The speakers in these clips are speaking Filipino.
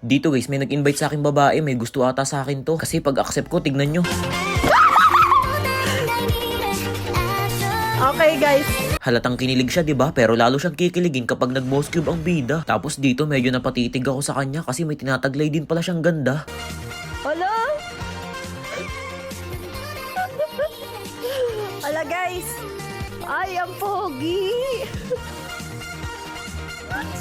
Dito guys, may nag-invite sa akin babae, may gusto ata sa akin to. Kasi pag accept ko, tignan nyo. Okay guys. Halatang kinilig siya, 'di ba? Pero lalo siyang kikiligin kapag nag-boss cube ang bida. Tapos dito medyo napatitig ako sa kanya kasi may tinataglay din pala siyang ganda. Hala? Hala guys. Ay, ang pogi.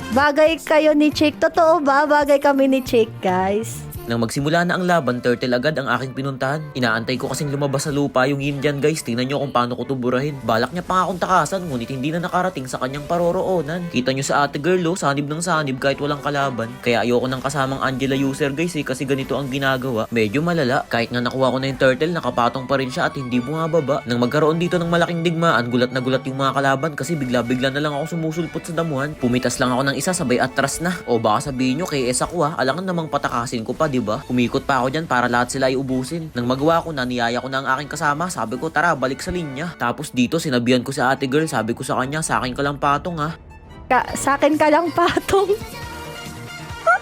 Bagay kayo ni Chick. Totoo ba? Bagay kami ni Chick, guys. Nang magsimula na ang laban, turtle agad ang aking pinuntahan. Inaantay ko kasing lumabas sa lupa yung yin dyan guys. Tingnan nyo kung paano ko tuburahin. Balak niya pa akong takasan, ngunit hindi na nakarating sa kanyang paroroonan. Kita nyo sa ate girl oh, sanib ng sanib kahit walang kalaban. Kaya ayoko nang kasamang Angela user guys eh, kasi ganito ang ginagawa. Medyo malala, kahit nga nakuha ko na yung turtle, nakapatong pa rin siya at hindi bumababa. Nang magkaroon dito ng malaking digmaan, gulat na gulat yung mga kalaban kasi bigla-bigla na lang ako sumusulpot sa damuhan. Pumitas lang ako ng isa sabay atras na. O baka sabihin nyo kay Esa ko ha, alangan namang patakasin ko pa, di ba? Umikot pa ako dyan para lahat sila ay ubusin. Nang magawa ko na, niyaya ko na ang aking kasama, sabi ko tara, balik sa linya. Tapos dito, sinabihan ko sa ate girl, sabi ko sa kanya, sa akin ka lang patong ha. Ka- sa akin ka lang patong.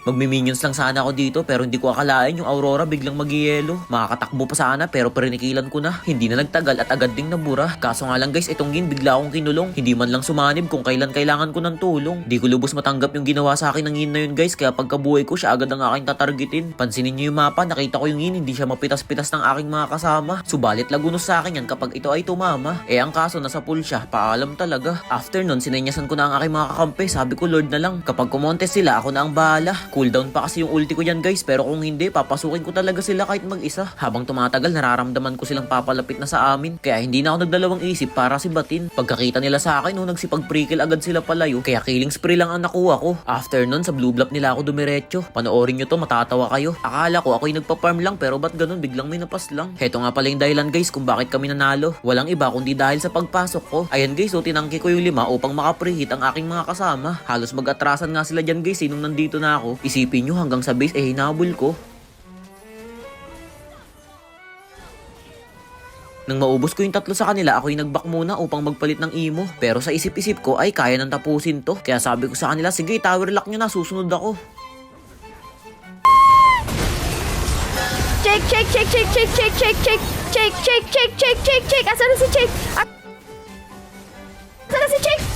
Magmi-minions lang sana ako dito pero hindi ko akalain yung Aurora biglang magyelo. Makakatakbo pa sana pero perinikilan ko na. Hindi na nagtagal at agad ding nabura. Kaso nga lang guys, itong gin bigla akong kinulong. Hindi man lang sumanib kung kailan kailangan ko ng tulong. Di ko lubos matanggap yung ginawa sa akin ng yin na yun guys kaya pagkabuhay ko siya agad ang aking tatargetin. Pansinin niyo yung mapa, nakita ko yung yin hindi siya mapitas-pitas ng aking mga kasama. Subalit lagunos sa akin yan kapag ito ay tumama. Eh ang kaso nasa pool siya, paalam talaga. After nun, sinenyasan ko na ang aking mga kakampi. Sabi ko Lord na lang, kapag kumontes sila, ako na ang bahala. Cooldown pa kasi yung ulti ko yan guys, pero kung hindi, papasukin ko talaga sila kahit mag-isa. Habang tumatagal, nararamdaman ko silang papalapit na sa amin. Kaya hindi na ako nagdalawang isip para si Batin. Pagkakita nila sa akin, nung nagsipag-prickle agad sila palayo. Kaya killing spree lang ang nakuha ko. After nun, sa blue bluff nila ako dumiretso. Panoorin nyo to, matatawa kayo. Akala ko ako'y nagpa-farm lang, pero ba't ganun, biglang may napas lang. Heto nga pala yung dahilan guys kung bakit kami nanalo. Walang iba kundi dahil sa pagpasok ko. Ayan guys, so tinangki ko yung lima upang makaprehit ang aking mga kasama. Halos mag-atrasan nga sila dyan guys, eh, nung nandito na ako. Isipin nyo hanggang sa base, eh hinabol ko. Nang maubos ko yung tatlo sa kanila, ako yung nag-back muna upang magpalit ng imo. Pero sa isip-isip ko, ay kaya nang tapusin to. Kaya sabi ko sa kanila, sige, tower lock nyo na, susunod ako. Chick, chick, chick, chick, chick, chick, chick, chick, chick, chick, chick, chick, chick, chick. Asan na si Chick? Asan na si Chick?